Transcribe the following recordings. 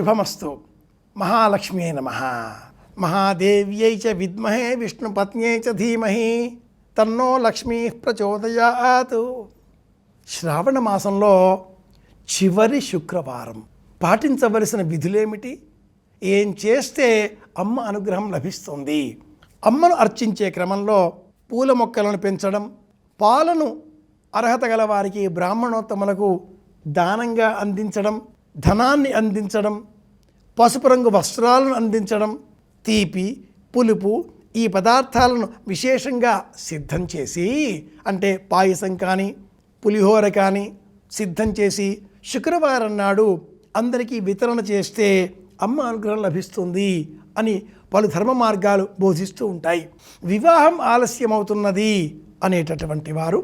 శుభమస్తు. మహాలక్ష్మీ నమ. మహాదేవ్యై చ విద్మహే విష్ణుపత్న్యై చ ధీమహి. తన్నో లక్ష్మీ ప్రచోదయాత్. శ్రావణ మాసంలో చివరి శుక్రవారం. పాటించవలసిన విధులేమిటి? ఏం చేస్తే అమ్మ అనుగ్రహం లభిస్తుంది? అమ్మను అర్చించే క్రమంలో పూల మొక్కలను పెంచడం పాలను అర్హత గల వారికి బ్రాహ్మణోత్తములకు దానంగా అందించడం ధనాన్ని అందించడం పసుపు రంగు వస్త్రాలను అందించడం తీపి పులుపు ఈ పదార్థాలను విశేషంగా సిద్ధం చేసి అంటే పాయసం కానీ పులిహోర కానీ సిద్ధం చేసి శుక్రవారం నాడు అందరికీ వితరణ చేస్తే అమ్మ అనుగ్రహం లభిస్తుంది అని పలు ధర్మ మార్గాలు బోధిస్తూ ఉంటాయి. వివాహం ఆలస్యమవుతున్నది అనేటటువంటి వారు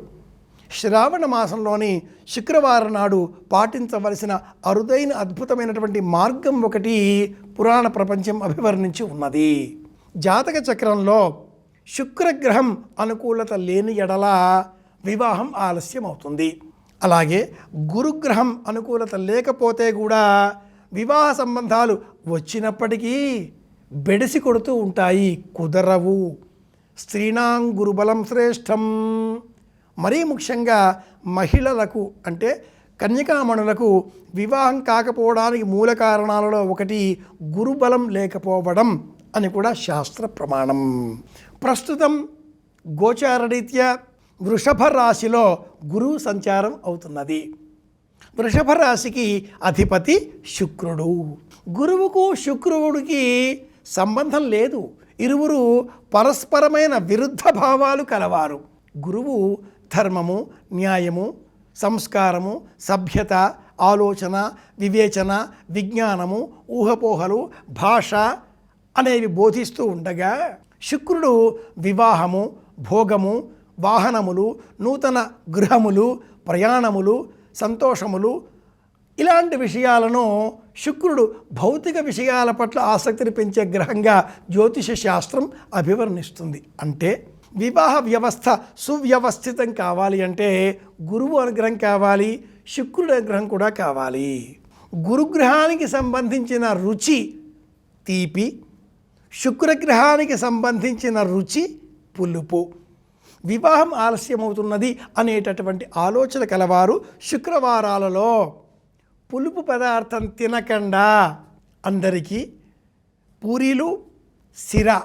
శ్రావణ మాసంలోని శుక్రవారం నాడు పాటించవలసిన అరుదైన అద్భుతమైనటువంటి మార్గం ఒకటి పురాణ ప్రపంచం అభివర్ణించి ఉన్నది. జాతక చక్రంలో శుక్రగ్రహం అనుకూలత లేని ఎడల వివాహం ఆలస్యం అవుతుంది అలాగే గురుగ్రహం అనుకూలత లేకపోతే కూడా వివాహ సంబంధాలు వచ్చినప్పటికీ బెడిసి కొడుతూ ఉంటాయి కుదరవు. స్త్రీణాం గురుబలం శ్రేష్టం. మరీ ముఖ్యంగా మహిళలకు అంటే కన్యకామణులకు వివాహం కాకపోవడానికి మూల కారణాలలో ఒకటి గురుబలం లేకపోవడం అని కూడా శాస్త్ర ప్రమాణం. ప్రస్తుతం గోచారరీత్యా వృషభ రాశిలో గురువు సంచారం అవుతున్నది. వృషభ రాశికి అధిపతి శుక్రుడు. గురువుకు శుక్రుడికి సంబంధం లేదు. ఇరువురు పరస్పరమైన విరుద్ధ భావాలు కలవారు. గురువు ధర్మము న్యాయము సంస్కారము సభ్యత ఆలోచన వివేచన విజ్ఞానము ఊహపోహలు భాష అనేవి బోధిస్తూ ఉండగా శుక్రుడు వివాహము భోగము వాహనములు నూతన గృహములు ప్రయాణములు సంతోషములు ఇలాంటి విషయాలను శుక్రుడు భౌతిక విషయాల పట్ల ఆసక్తిని పెంచే గ్రహంగా జ్యోతిష శాస్త్రం అభివర్ణిస్తుంది. అంటే వివాహ వ్యవస్థ సువ్యవస్థితం కావాలి అంటే గురువు అనుగ్రహం కావాలి శుక్రుడి అనుగ్రహం కూడా కావాలి. గురుగ్రహానికి సంబంధించిన రుచి తీపి శుక్రగ్రహానికి సంబంధించిన రుచి పులుపు. వివాహం ఆలస్యమవుతున్నది అనేటటువంటి ఆలోచన కలవారు శుక్రవారాలలో. పులుపు పదార్థం తినకుండా అందరికీ పూరీలు సిర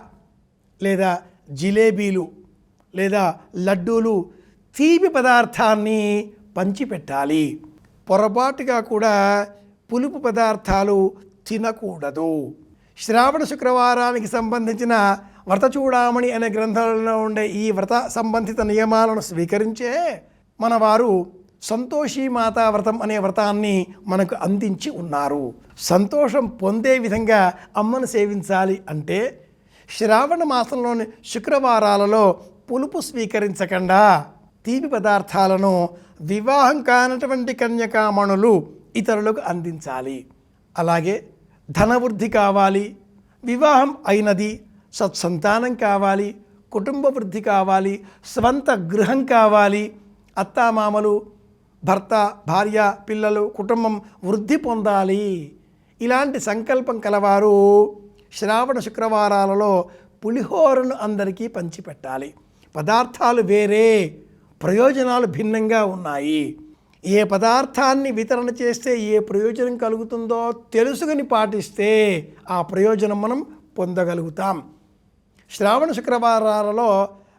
లేదా జిలేబీలు లేదా లడ్డూలు తీపి పదార్థాన్ని పంచిపెట్టాలి. పొరపాటుగా కూడా పులుపు పదార్థాలు తినకూడదు. శ్రావణ శుక్రవారానికి సంబంధించిన వ్రత చూడామణి అనే గ్రంథాలలో ఉండే ఈ వ్రత సంబంధిత నియమాలను స్వీకరించే మన వారు సంతోషి మాతా వ్రతం అనే వ్రతాన్ని మనకు అందించి ఉన్నారు. సంతోషం పొందే విధంగా అమ్మను సేవించాలి అంటే శ్రావణ మాసంలోని శుక్రవారాలలో పులుపు స్వీకరించకుండా. తీపి పదార్థాలను వివాహం కానటువంటి కన్యకామణులు ఇతరులకు అందించాలి. అలాగే ధనవృద్ధి కావాలి వివాహం అయినది సత్సంతానం కావాలి కుటుంబ వృద్ధి కావాలి స్వంత గృహం కావాలి అత్తామామలు భర్త భార్య పిల్లలు కుటుంబం వృద్ధి పొందాలి. ఇలాంటి సంకల్పం కలవారు శ్రావణ శుక్రవారాలలో పులిహోరను అందరికీ పంచిపెట్టాలి. పదార్థాలు వేరే ప్రయోజనాలు భిన్నంగా ఉన్నాయి. ఏ పదార్థాన్ని వితరణ చేస్తే ఏ ప్రయోజనం కలుగుతుందో తెలుసుకుని పాటిస్తే ఆ ప్రయోజనం మనం పొందగలుగుతాం. శ్రావణ శుక్రవారాలలో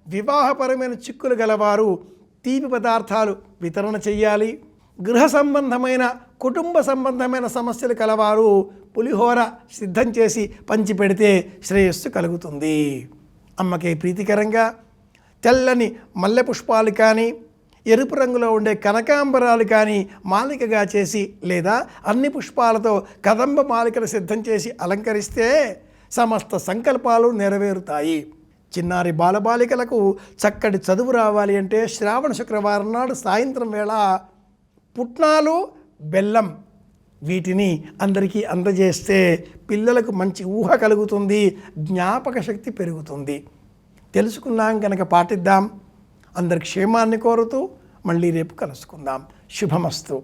వివాహపరమైన చిక్కులు గలవారు తీపి పదార్థాలు వితరణ చేయాలి గృహ సంబంధమైన కుటుంబ సంబంధమైన సమస్యలు కలవారు పులిహోర సిద్ధం చేసి పంచిపెడితే శ్రేయస్సు కలుగుతుంది. అమ్మకే ప్రీతికరంగా తెల్లని మల్లె పుష్పాలు కానీ ఎరుపు రంగులో ఉండే కనకాంబరాలు కానీ మాలికగా చేసి లేదా అన్ని పుష్పాలతో కదంబ మాలికలు సిద్ధం చేసి అలంకరిస్తే సమస్త సంకల్పాలు నెరవేరుతాయి. చిన్నారి బాలబాలికలకు చక్కటి చదువు రావాలి అంటే శ్రావణ శుక్రవారం నాడు సాయంత్రం వేళ పుట్నాలు బెల్లం వీటిని అందరికీ అందజేస్తే పిల్లలకు మంచి ఊహ కలుగుతుంది జ్ఞాపక శక్తి పెరుగుతుంది. తెలుసుకున్నాం కనుక పాటిద్దాం. అందరి క్షేమాన్ని కోరుతూ మళ్ళీ రేపు కలుసుకుందాం. శుభమస్తు.